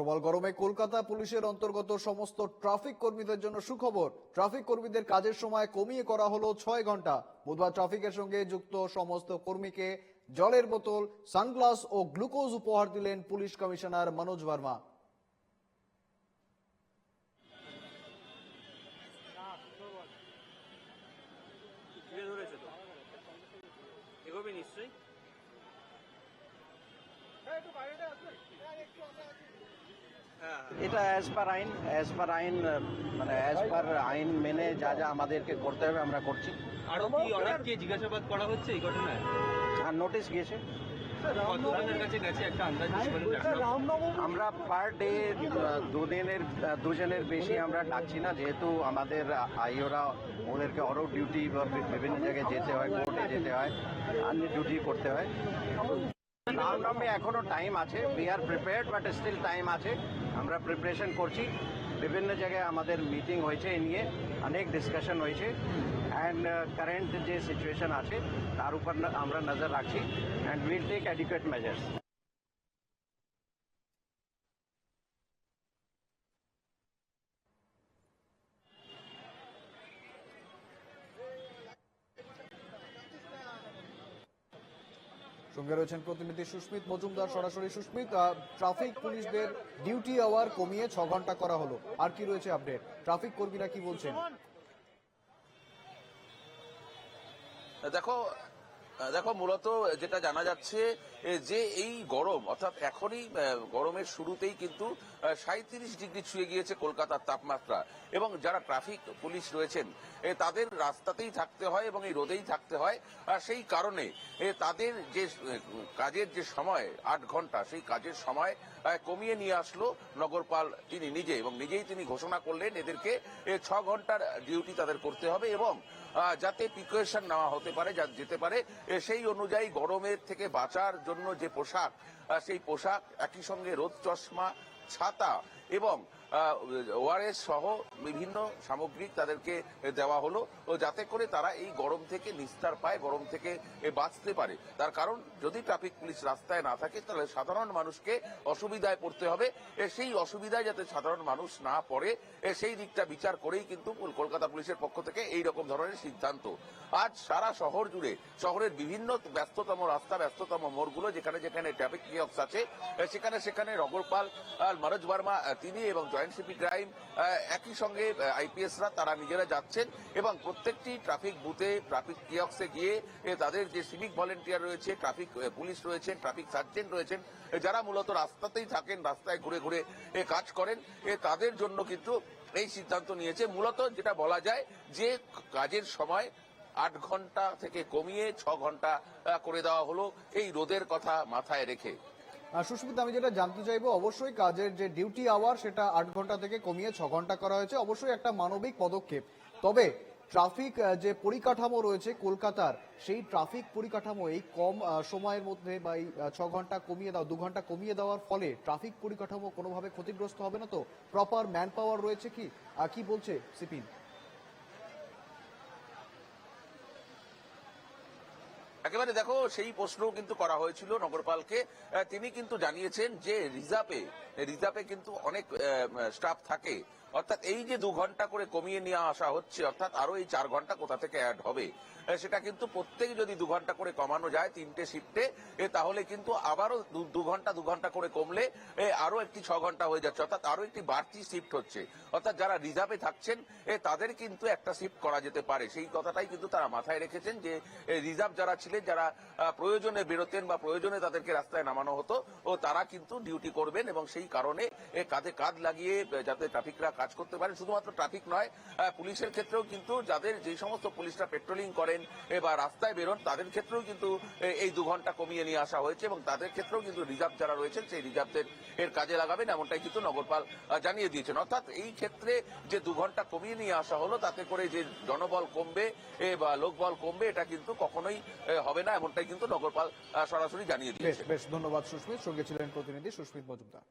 প্রবল গরমে কলকাতা পুলিশের অন্তর্গত সমস্ত ট্রাফিক কর্মীদের জন্য সুখবর। ট্রাফিক কর্মীদের কাজের সময় কমিয়ে করা হলো ছয় ঘণ্টা বুধবার ট্রাফিকের সঙ্গে যুক্ত সমস্ত কর্মীকে জলের বোতল, সানগ্লাস ও গ্লুকোজ উপহার দিলেন পুলিশ কমিশনার মনোজ ভার্মা নিশ্চয়ই? এটা অ্যাজ পার আইন অ্যাজ পার আইন মানে অ্যাজ পার আইন মেনে যা যা আমাদেরকে করতে হবে আমরা করছি। আরও কি অনেককে জিজ্ঞাসাবাদ করা হচ্ছে এই ঘটনায়? আর নোটিশ গিয়েছে। গেছে? আমরা পার ডে দুদিনের দুজনের বেশি আমরা ডাকছি না যেহেতু আমাদের আইওরা ওদেরকে আরও ডিউটি বা বিভিন্ন জায়গায় যেতে হয় কোর্টে যেতে হয় অন্য ডিউটি করতে হয়। রামনবমী এখনও টাইম আছে। We are prepared but still time আছে। আমরা প্রিপারেশন করছি। বিভিন্ন জায়গায় আমাদের মিটিং হয়েছে এ নিয়ে। অনেক ডিসকাশন হয়েছে। অ্যান্ড কারেন্ট যে সিচুয়েশন আছে, তার উপর আমরা নজর রাখছি। And will take adequate measures সঙ্গে রয়েছেন প্রতিনিধি সুস্মিত মজুমদার, সরাসরি সুস্মিত ট্রাফিক পুলিশদের ডিউটি আওয়ার কমিয়ে ছ ঘণ্টা করা হলো। আর কি রয়েছে আপডেট ট্রাফিক কর্মীরা কি বলছেন? দেখো দেখো, মূলত যেটা জানা যাচ্ছে যে এই গরম, অর্থাৎ এখনই গরমের শুরুতেই কিন্তু সাঁত্রিশ ডিগ্রি ছুঁয়ে গিয়েছে কলকাতার তাপমাত্রা। এবং যারা ট্রাফিক পুলিশ রয়েছেন তাদের রাস্তাতেই থাকতে হয় এবং এই রোদেই থাকতে হয়। আর সেই কারণে তাদের যে কাজের যে সময়, আট ঘণ্টা, সেই কাজের সময় কমিয়ে নিয়ে আসলো নগরপাল তিনি নিজে এবং নিজেই তিনি ঘোষণা করলেন এদেরকে ছ ঘণ্টার ডিউটি তাদের করতে হবে এবং যাতে প্রিকশন নেওয়া হতে পারে, যা যেতে পারে। সেই অনুযায়ী গরমের থেকে বাঁচার জন্য যে পোশাক সেই পোশাক একই সঙ্গে রোদ চশমা, ছাতা এবং ওআরএস সহ বিভিন্ন সামগ্রিক তাদেরকে দেওয়া হলো যাতে করে তারা এই গরম থেকে নিস্তার পায় গরম থেকে বাঁচতে পারে। তার কারণ যদি ট্রাফিক পুলিশ রাস্তায় না থাকে তাহলে সাধারণ মানুষকে অসুবিধায় পড়তে হবে। সেই অসুবিধায় যাতে সাধারণ মানুষ না পড়ে সেই দিকটা বিচার করেই কিন্তু কলকাতা পুলিশের পক্ষ থেকে এই রকম ধরনের সিদ্ধান্ত। আজ সারা শহর জুড়ে শহরের বিভিন্ন ব্যস্ততম রাস্তা ব্যস্ততম মোড়গুলো যেখানে যেখানে ট্রাফিক কিয়ক্স আছে সেখানে সেখানে নগরপাল আহ, মনোজ বর্মা তিনি এবং জয়েন্ট সিপি ক্রাইম একই সঙ্গে আইপিএসরা তারা নিজেরা যাচ্ছেন এবং প্রত্যেকটি ট্রাফিক বুথে, ট্রাফিক কিয়ক্সে গিয়ে তাদের যে সিভিক ভলেন্টিয়ার রয়েছে, ট্রাফিক পুলিশ রয়েছেন, ট্রাফিক সার্জেন্ট রয়েছেন যারা মূলত রাস্তাতেই থাকেন, রাস্তায় ঘুরে ঘুরে কাজ করেন তাদের জন্য কিন্তু এই সিদ্ধান্ত নিয়েছে। মূলত যেটা বলা যায় যে, কাজের সময় আট ঘণ্টা থেকে কমিয়ে ছ ঘণ্টা করে দেওয়া হলো। এই রোদের কথা মাথায় রেখে সুস্মিত, আমি যেটা জানতে চাইব, অবশ্যই কাজের যে ডিউটি আওয়ার সেটা আট ঘণ্টা থেকে কমিয়ে ছ ঘণ্টা করা হয়েছে। অবশ্যই একটা মানবিক পদক্ষেপ। তবে ট্রাফিক যে পরিকাঠামো রয়েছে কলকাতার, সেই ট্রাফিক পরিকাঠামো এই কম সময়ের মধ্যে বা এই ছ ঘণ্টা কমিয়ে দাও, দু ঘণ্টা কমিয়ে দেওয়ার ফলে ট্রাফিক পরিকাঠামো কোনোভাবে ক্ষতিগ্রস্ত হবে না তো? প্রপার ম্যান পাওয়ার রয়েছে কি? কি বলছে সিপিন একেবারে দেখো সেই প্রশ্ন কিন্তু করা হয়েছিল নগরপালকে। তিনি কিন্তু জানিয়েছেন যে রিজার্ভে রিজার্ভে কিন্তু অনেক স্টাফ থাকে। অর্থাৎ এই যে দু ঘণ্টা করে কমিয়ে নিয়ে আসা হচ্ছে, অর্থাৎ আরও এই চার ঘণ্টা কোথা থেকে অ্যাড হবে সেটা কিন্তু প্রত্যেক যদি দু ঘণ্টা করে কমানো যায়, তিনটে শিফটে তাহলে কিন্তু আবারও দু- ঘণ্টা, দু ঘণ্টা করে কমলে আরও একটি ছ ঘণ্টা হয়ে যাচ্ছে। অর্থাৎ আরও একটি বাড়তি শিফট হচ্ছে। অর্থাৎ যারা রিজার্ভে থাকছেন তাদের কিন্তু একটা শিফট করা যেতে পারে। সেই কথাটাই কিন্তু তারা মাথায় রেখেছেন যে রিজার্ভ যারা ছিলেন, যারা প্রয়োজনে বেরোতেন বা প্রয়োজনে তাদেরকে রাস্তায় নামানো হতো, ও তারা কিন্তু ডিউটি করবেন এবং সেই কারণে কাঁধে কাঁধ লাগিয়ে যাতে ট্রাফিকরা কাজ করতে পারেন শুধুমাত্র ট্রাফিক নয় পুলিশের ক্ষেত্রেও কিন্তু যাদের যে সমস্ত পুলিশরা পেট্রোলিং করেন বা রাস্তায় বেরোন, তাদের ক্ষেত্রেও কিন্তু এই দু ঘণ্টা কমিয়ে নিয়ে আসা হয়েছে এবং তাদের ক্ষেত্রেও কিন্তু রিজার্ভ যারা রয়েছেন, সেই রিজার্ভদের এর কাজে লাগাবেন, এমনটাই কিন্তু নগরপাল জানিয়ে দিয়েছেন। অর্থাৎ এই ক্ষেত্রে যে দু ঘণ্টা কমিয়ে নিয়ে আসা হলো, তাতে করে যে জনবল কমবে বা লোকবল কমবে, এটা কিন্তু কখনোই হবে না, এমনটাই কিন্তু নগরপাল সরাসরি জানিয়ে দিয়েছে। বেশ, ধন্যবাদ সুস্মিত। সঙ্গে ছিলেন প্রতিনিধি সুস্মিত মজুমদার।